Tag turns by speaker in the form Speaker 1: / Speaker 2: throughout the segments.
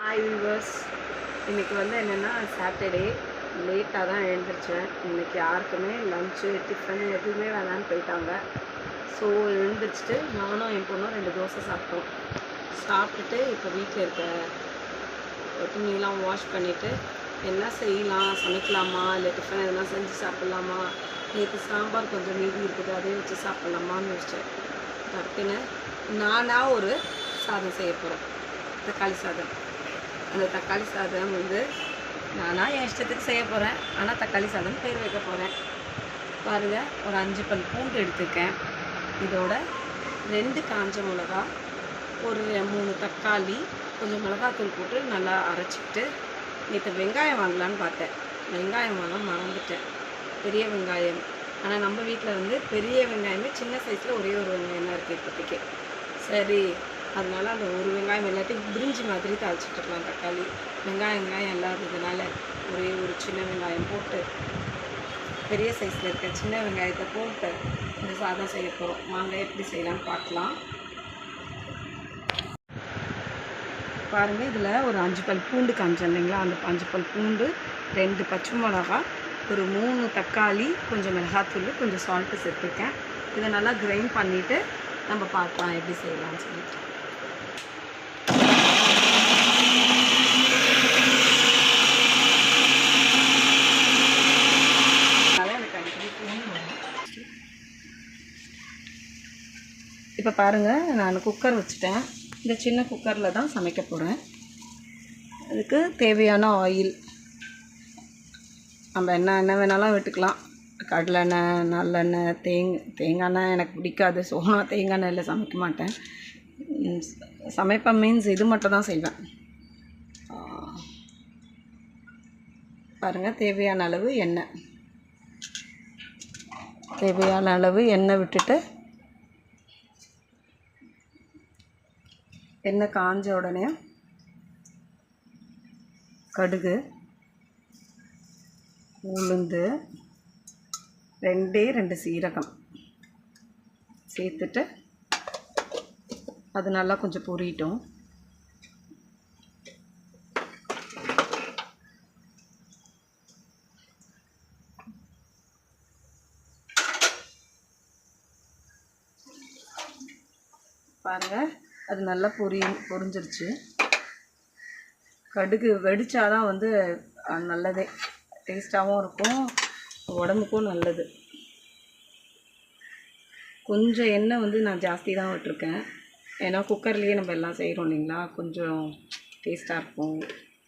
Speaker 1: Hi viewers இன்றைக்கி வந்து என்னென்னா சாட்டர்டே லேட்டாக தான் எழுந்திரிச்சேன். இன்றைக்கி யாருக்குமே லஞ்சு டிஃபன் எதுவுமே வேணான்னு போயிட்டாங்க. ஸோ எழுந்திரிச்சிட்டு நானும் என் பொண்ணும் ரெண்டு தோசை சாப்பிட்டோம். சாப்பிட்டுட்டு இப்போ வீட்டில் இருக்க துணியெல்லாம் வாஷ் பண்ணிவிட்டு என்ன செய்யலாம்? சமைக்கலாமா? இல்லை டிஃபன் எதனா செஞ்சு சாப்பிட்லாமா? நேற்று சாம்பார் கொஞ்சம் மீதி இருக்குது அதே வச்சு சாப்பிட்லாமான்னு யோசிச்சேன். டக்குன்னு நானாக ஒரு சாதம் செய்ய போகிறேன் தக்காளி சாதம். அந்த தக்காளி சாதம் வந்து நானாக என் இஷ்டத்துக்கு செய்ய போகிறேன் ஆனால் தக்காளி சாதம் பேர் வைக்க போகிறேன் பாருங்கள் ஒரு அஞ்சு பல் பூண்டு எடுத்துருக்கேன். இதோட ரெண்டு காஞ்ச மிளகா ஒரு மூணு தக்காளி கொஞ்சம் மிளகாத்தூள் போட்டு நல்லா அரைச்சிக்கிட்டு நேற்று வெங்காயம் வாங்கலான்னு பார்த்தேன். வெங்காயம் வாங்க மறந்துட்டேன். பெரிய வெங்காயம். ஆனால் நம்ம வீட்டில் வந்து பெரிய வெங்காயமே சின்ன சைஸில் ஒரே ஒரு வெங்காயம் தான் இருக்குது இப்போதைக்கு. சரி அதனால அந்த ஒரு வெங்காயம் எல்லாத்தையும் பிரிஞ்சு மாதிரி தாளிச்சிட்டுருக்கலாம் தக்காளி. வெங்காயம் வெங்காயம் இல்லாததுனால ஒரே ஒரு சின்ன வெங்காயம் போட்டு பெரிய சைஸில் இருக்க சின்ன வெங்காயத்தை போட்டு இந்த சாதம் செய்ய போகிறோம் வாங்க எப்படி செய்யலாம்னு பார்க்கலாம். பாருங்கள் இதில் ஒரு அஞ்சு பல் பூண்டு காமிச்சேன் இல்லைங்களா? அந்த அஞ்சு பல் பூண்டு ரெண்டு பச்சை மிளகா ஒரு மூணு தக்காளி கொஞ்சம் மிளகாத்தூள் கொஞ்சம் சால்ட்டு சேர்த்துருக்கேன். இதை நல்லா கிரைண்ட் பண்ணிவிட்டு நம்ம பார்க்கலாம் எப்படி செய்யலாம்னு சொல்லிட்டு அதனால எனக்கு அடிக்கடி phone வரும். இப்போ பாருங்கள் நான் குக்கர் வச்சுட்டேன். இந்த சின்ன குக்கரில் தான் சமைக்க போகிறேன் அதுக்கு தேவையான ஆயில் நம்ம என்ன எண்ணெய் வேணாலும் விட்டுக்கலாம் கடலெண்ணெய் நல்லெண்ணெய் தேங் தேங்காய் எண்ணெய் எனக்கு பிடிக்காது. ஸோ நான் தேங்காய் எண்ணெயில் சமைக்க மாட்டேன். சமைப்பேன் மீன்ஸ் இது மட்டும் தான் செய்வேன். பாருங்கள் தேவையான அளவு எண்ணெய். தேவையான அளவு எண்ணெய் விட்டுட்டு எண்ணெய் காஞ்ச உடனே கடுகு உளுந்து ரெண்டே ரெண்டு சீரகம் சேர்த்துட்டு அது நல்லா கொஞ்சம் பொரியட்டும் பாருங்கள் அது நல்லா பொரி பொரிஞ்சிருச்சு. கடுகு வெடிச்சாதான் வந்து நல்லதே. டேஸ்ட்டாகவும் இருக்கும் உடம்புக்கும் நல்லது. கொஞ்சம் எண்ணெய் வந்து நான் ஜாஸ்தி தான் விட்டுருக்கேன். ஏன்னா குக்கர்லேயே நம்ம எல்லாம் செய்கிறோம் இல்லைங்களா? கொஞ்சம் டேஸ்ட்டாக இருக்கும்.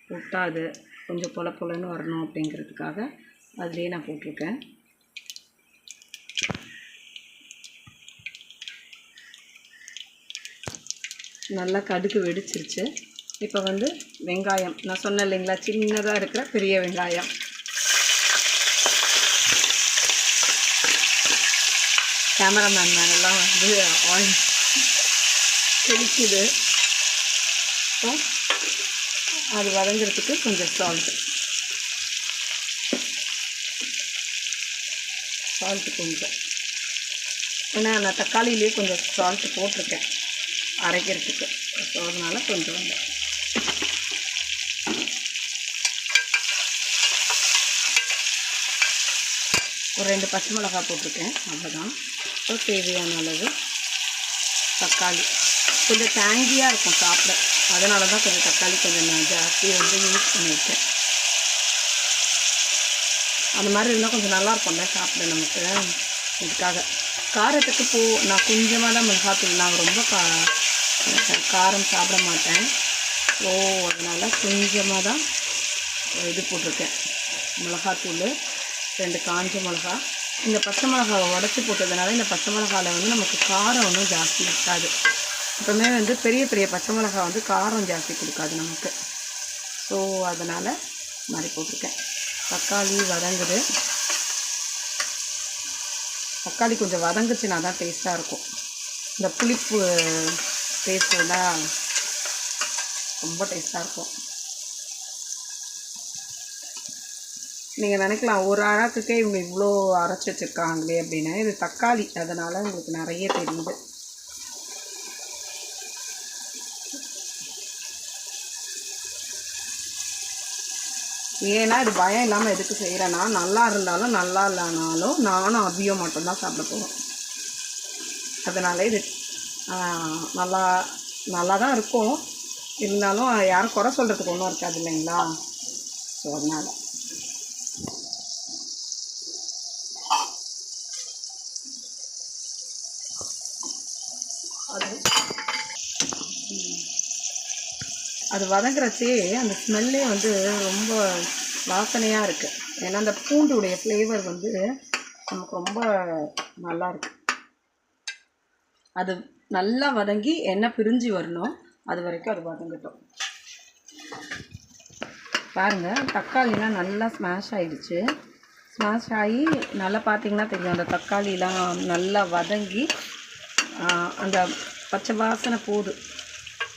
Speaker 1: விட்டாது கொஞ்சம் பொல பொலன்னு வரணும் அப்படிங்கிறதுக்காக அதுலேயே நான் போட்டிருக்கேன். நல்லா கடுகு வெடிச்சிருச்சு. இப்போ வந்து வெங்காயம். நான் சொன்னேன் இல்லைங்களா சின்னதாக இருக்கிற பெரிய வெங்காயம். கேமராமேன் மேனெல்லாம் வந்து ஆயில் தெளிக்குது. இப்போ அது வதங்கிறதுக்கு கொஞ்சம் சால்ட் சால்ட்டு கொஞ்சம். ஏன்னா நான் தக்காளியிலேயே கொஞ்சம் சால்ட்டு போட்டிருக்கேன். அரைக்கிறதுக்கு. ஸோ அதனால் கொஞ்சம் வந்து. ஒரு ரெண்டு பச்சை மிளகாய் போட்டிருக்கேன். அவ்வளோதான். ஸோ தேவையான அளவு தக்காளி. கொஞ்சம் தேங்கியாக இருக்கும் சாப்பிட. அதனால தான் கொஞ்சம் தக்காளி கொஞ்சம் நான் ஜாஸ்தி வந்து யூஸ் பண்ணியிருக்கேன். அந்த மாதிரி இருந்தால் கொஞ்சம் நல்லாயிருக்கும்ல சாப்பிட நமக்கு. இதுக்காக. காரத்துக்கு போ நான் கொஞ்சமாக தான் மிளகாத்தூள் நான் ரொம்ப கா காரம் சாப்பிட மாட்டேன். ஸோ அதனால் கொஞ்சமாக தான் இது போட்டிருக்கேன். மிளகாத்தூள் ரெண்டு காஞ்ச மிளகா. இந்த பச்சை மிளகாவை உடச்சி போட்டதுனால இந்த பச்சை மிளகாவில் வந்து நமக்கு காரம் ஒன்றும் ஜாஸ்தி இருக்காது. எப்போவுமே வந்து பெரிய பெரிய பச்சை மிளகா வந்து காரம் ஜாஸ்தி கொடுக்காது நமக்கு. ஸோ அதனால் மாதிரி போட்டிருக்கேன். தக்காளி வதங்குது. தக்காளி கொஞ்சம் வதங்குச்சுன்னா தான் டேஸ்ட்டாக இருக்கும். இந்த புளிப்பு டேஸ்ட் ரொம்ப டேஸ்ட்டாக இருக்கும். நீங்கள் நினைக்கலாம் ஒரு அழகுக்கே இவங்க இவ்வளோ அரைச்சி வச்சுருக்காங்களே அப்படின்னா. இது தக்காளி அதனால் உங்களுக்கு நிறைய தெரியுது. ஏன்னா இது பயம் இல்லாமல் எதுக்கு செய்கிறேன்னா நல்லா இருந்தாலும் நல்லா இல்லைனாலும் நானும் அபியும் மட்டும்தான் சாப்பிட போகிறோம் அதனால் இது நல்லா நல்லா தான் இருக்கும். இருந்தாலும் யாரும் குறை சொல்கிறதுக்கு ஒன்றும் இருக்காது இல்லைங்களா? ஸோ அதனால். அது அது வதங்குறச்சே அந்த ஸ்மெல்லே வந்து ரொம்ப வாசனையாக இருக்குது ஏன்னா அந்த பூண்டுடைய ஃப்ளேவர் வந்து நமக்கு ரொம்ப நல்லாயிருக்கு அது நல்லா வதங்கி எண்ணெய் பிரிஞ்சு வரணும். அது வரைக்கும் அது வதங்கட்டும். பாருங்கள் தக்காளிலாம் நல்லா ஸ்மாஷ் ஆகிடுச்சு ஸ்மாஷ் ஆகி நல்லா பார்த்தீங்கன்னா தெரியும் அந்த தக்காளிலாம் நல்லா வதங்கி அந்த பச்சை வாசனை போகுது.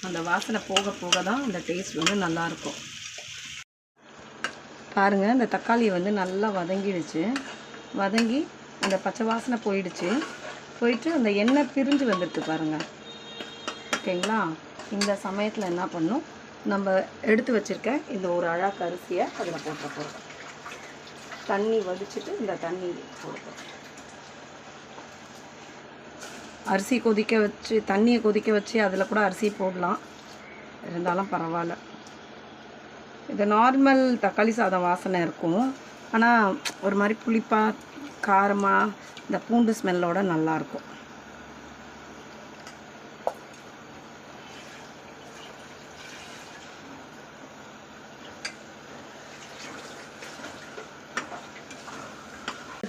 Speaker 1: அந்த வாசனை போக போக தான் அந்த டேஸ்ட் வந்து நல்லாயிருக்கும். பாருங்கள் இந்த தக்காளி வந்து நல்லா வதங்கிடுச்சு. வதங்கி அந்த பச்சை வாசனை போயிடுச்சு. போயிட்டு அந்த எண்ணெய் பிரிஞ்சு வந்துடுது பாருங்கள் ஓகேங்களா? இந்த சமயத்தில் என்ன பண்ணும்? நம்ம எடுத்து வச்சிருக்க இந்த ஒரு அழாக்கு அரிசியை அதில் போட்டு போகிறோம் தண்ணி வடிச்சிட்டு இந்த தண்ணி போடுறோம். அரிசி கொதிக்க வச்சு தண்ணியை கொதிக்க வச்சு அதில் கூட அரிசி போடலாம். இருந்தாலும் பரவாயில்ல. இது நார்மல் தக்காளி சாதம் வாசனை இருக்கும். ஆனால் ஒரு மாதிரி புளிப்பாக காரமாக இந்த பூண்டு ஸ்மெல்லோட நல்லாயிருக்கும்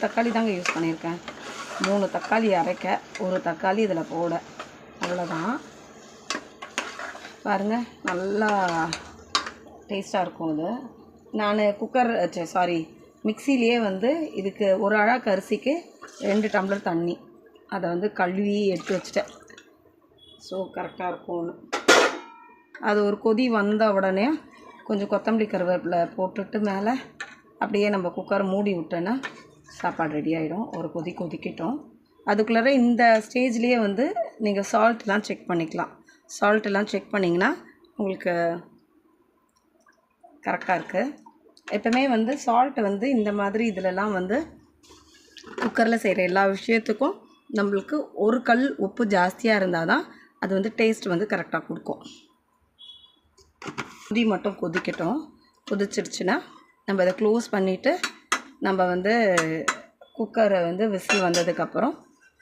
Speaker 1: தக்காளி தாங்க யூஸ் பண்ணியிருக்கேன். மூணு தக்காளி அரைக்க ஒரு தக்காளி இதில் போட. அவ்வளோதான் பாருங்கள் நல்லா டேஸ்ட்டாக இருக்கும் இது. நான் குக்கர் சாரி மிக்சிலேயே வந்து இதுக்கு ஒரு அழாக்கு அரிசிக்கு ரெண்டு டம்ளர் தண்ணி. அதை வந்து கழுவி எடுத்து வச்சிட்டேன். ஸோ கரெக்டாக இருக்கும்னு. அது ஒரு கொதி வந்த உடனே கொஞ்சம் கொத்தமல்லி கருவேப்பிலை போட்டுட்டு மேலே அப்படியே நம்ம குக்கரை மூடி விட்டோன்னா சாப்பாடு ரெடி ஆகிடும் ஒரு கொதி கொதிக்கிட்டோம். அதுக்குள்ளார இந்த ஸ்டேஜ்லேயே வந்து நீங்கள் சால்ட்லாம் செக் பண்ணிக்கலாம். சால்ட்டெல்லாம் செக் பண்ணிங்கன்னா உங்களுக்கு கரெக்டாக இருக்குது எப்பவுமே வந்து சால்ட் வந்து இந்த மாதிரி இதிலலாம் வந்து குக்கரில் செய்கிற எல்லா விஷயத்துக்கும் நம்மளுக்கு ஒரு கல் உப்பு ஜாஸ்தியாக இருந்தால் தான் அது வந்து டேஸ்ட் வந்து கரெக்டாக கொடுக்கும். கொதி மட்டும் கொதிக்கட்டும். கொதிச்சிடுச்சுன்னா நம்ம இதை க்ளோஸ் பண்ணிவிட்டு நம்ம வந்து குக்கரை வந்து விசில் வந்ததுக்கப்புறம்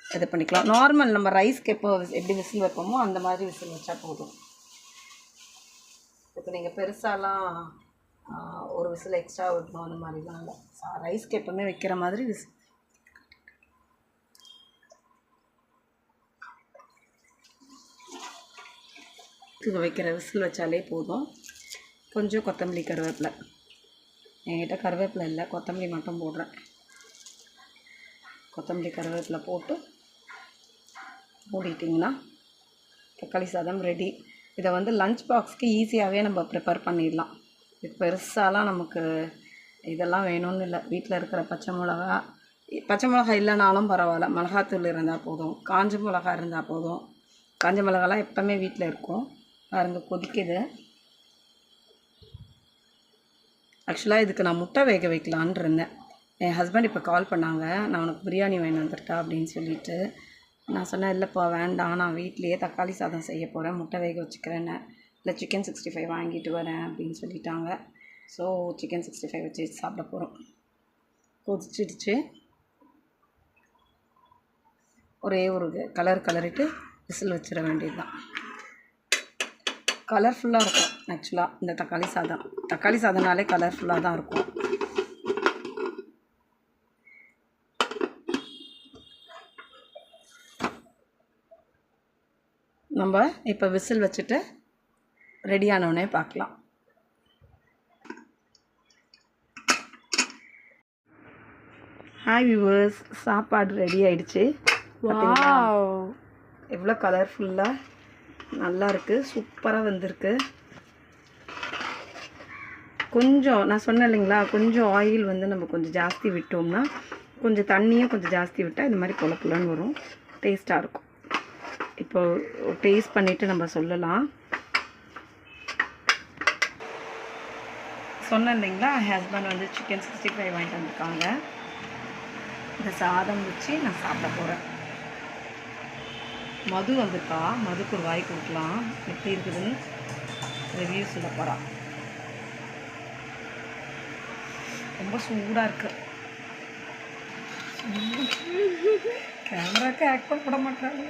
Speaker 1: இது பண்ணிக்கலாம். நார்மல் நம்ம ரைஸ்க்கு எப்போ எப்படி விசில் வைப்போமோ அந்த மாதிரி விசில் வச்சா போதும். இப்போ நீங்கள் பெருசாலாம் ஒரு விசில் எக்ஸ்ட்ரா விடணும் அந்த மாதிரிலாம் இல்லை. ரைஸ்க்கு எப்போவுமே வைக்கிற மாதிரி விசில். வைக்கிற விசில் வச்சாலே போதும். கொஞ்சம் கொத்தமல்லி கருவேப்பிலை. என்கிட்ட கருவேப்பிலை இல்லை கொத்தமல்லி மட்டும் போடுறேன். கொத்தமல்லி கருவேப்பிலை போட்டு மூடிட்டிங்கன்னா தக்காளி சாதம் ரெடி இதை வந்து லஞ்ச் பாக்ஸ்க்கு ஈஸியாகவே நம்ம ப்ரிப்பேர் பண்ணிடலாம். இது பெருசாலாம் நமக்கு இதெல்லாம் வேணும்னு இல்லை. வீட்டில் இருக்கிற பச்சை மிளகா பச்சை மிளகா இல்லைனாலும் பரவாயில்ல. மிளகாத்தூள் இருந்தால் போதும். காஞ்ச மிளகா இருந்தால் போதும். காஞ்ச மிளகாலாம் எப்போவுமே வீட்டில் இருக்கும். பாருங்க கொதிக்குது. ஆக்சுவலாக இதுக்கு நான் முட்டை வேக வைக்கலான்னு இருந்தேன். என் ஹஸ்பண்ட் இப்போ கால் பண்ணாங்க. நான் உனக்கு பிரியாணி வாங்கி வந்துட்டா அப்படின்னு சொல்லிட்டு. நான் சொன்னேன் இல்லைப்பா வேண்டாம். நான் வீட்லேயே தக்காளி சாதம் செய்ய போகிறேன் முட்டை வேக வச்சுக்கிறேன்னு. இல்லை சிக்கன் சிக்ஸ்டி ஃபைவ் வாங்கிட்டு வரேன் அப்படின்னு சொல்லிட்டாங்க. ஸோ சிக்கன் சிக்ஸ்டி ஃபைவ் வச்சு சாப்பிட போகிறோம் கொதிச்சிடுச்சு. ஒரே ஒரு கலர் கலரிட்டு விசில் வச்சிட வேண்டியது தான் கலர்ஃபுல்லாக இருக்கும் ஆக்சுவலாக இந்த தக்காளி சாதம். தக்காளி சாதம்னாலே கலர்ஃபுல்லாக தான் இருக்கும். நம்ம இப்போ விசில் வச்சுட்டு ரெடி ஆனவுடனே பார்க்கலாம். ஹாய் வியூவர்ஸ் சாப்பாடு ரெடி ஆயிடுச்சு? எவ்வளோ கலர்ஃபுல்லாக நல்லா இருக்கு சூப்பராக வந்திருக்கு. கொஞ்சம் நான் சொன்னேன் இல்லைங்களா கொஞ்சம் ஆயில் வந்து நம்ம கொஞ்சம் ஜாஸ்தி விட்டோம்னா கொஞ்சம் தண்ணியும் கொஞ்சம் ஜாஸ்தி விட்டால் இது மாதிரி பொல பொலன்னு வரும் டேஸ்ட்டாக இருக்கும். இப்போ டேஸ்ட் பண்ணிவிட்டு நம்ம சொல்லலாம். சொன்னேன் இல்லைங்களா? ஹஸ்பண்ட் வந்து சிக்கன் சிக்ஸ்டி ஃபைவ் வாங்கிட்டு வந்திருக்காங்க. இந்த சாதம் வச்சு நான் சாப்பிட போகிறேன் மது வந்திருக்கா? மதுக்கு ஒரு வாய் கொடுக்கலாம். எப்படி இருக்குதுன்னு ரிவ்யூ சொல்ல போகிறா ரொம்ப சூடாக இருக்கு. கேமராக்கு ஆக்ட் பண்ண விட மாட்டாங்க.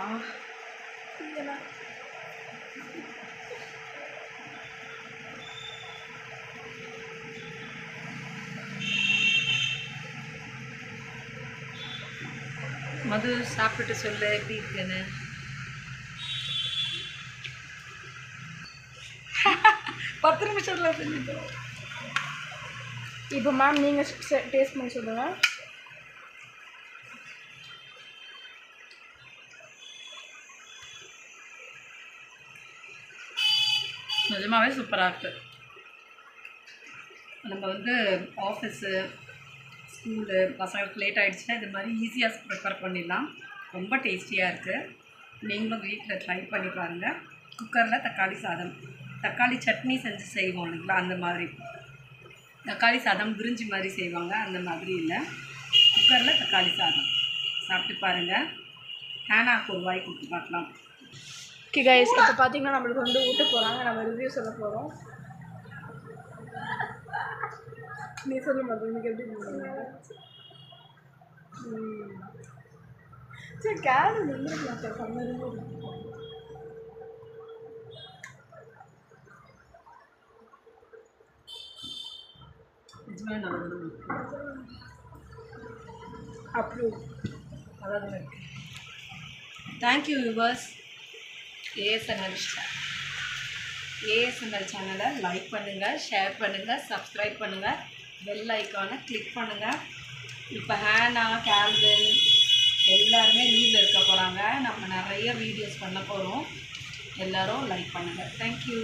Speaker 1: ஆ மது சாப்பிட்டு சொல்ல எப்படி இருக்குன்னு. பத்து நிமிஷத்துல செஞ்சுட்டோம்
Speaker 2: இப்போ மேம் நீங்கள் டேஸ்ட் பண்ணி சொல்லுங்கள்
Speaker 1: நிஜமாகவே சூப்பராக இருக்குது நம்ம வந்து ஆஃபீஸு ஸ்கூலு பசங்களுக்கு லேட் ஆகிடுச்சுன்னா இது மாதிரி ஈஸியாக ப்ரிப்பேர் பண்ணிடலாம். ரொம்ப டேஸ்டியாக இருக்குது நீங்களும் வீட்டில் ட்ரை பண்ணி பாருங்கள் குக்கரில் தக்காளி சாதம். தக்காளி சட்னி செஞ்சு செய்வோம் இல்லைங்களா? அந்த மாதிரி. தக்காளி சாதம் பிரிஞ்சி மாதிரி செய்வாங்க. அந்த மாதிரி இல்லை. குக்கரில் தக்காளி சாதம். சாப்பிட்டு பாருங்கள் ஹேனாக்கு ஒரு வாய் கொடுத்து பார்க்கலாம்.
Speaker 2: ஓகே கைஸ் இப்போ பார்த்தீங்கன்னா நம்மளுக்கு வந்து விட்டு போகிறாங்க நம்ம ரிவ்யூ சொல்ல போகிறோம் நீ சொல்ல மாதிரி எனக்கு எப்படி சரி கேடு நின்றுக்கலாம் சார் கம்மி அப்ரூவ்
Speaker 1: அதான் thank you yours ASNL ASNL சேனலை லைக் பண்ணுங்கள் ஷேர் பண்ணுங்கள் சப்ஸ்கிரைப் பண்ணுங்கள் பெல் ஐக்கானை கிளிக் பண்ணுங்கள் இப்போ ஹேனா கேல்வின் எல்லாருமே லீவில் இருக்க போகிறாங்க நம்ம நிறைய வீடியோஸ் பண்ண போகிறோம் எல்லோரும் லைக் பண்ணுங்கள் தேங்க்யூ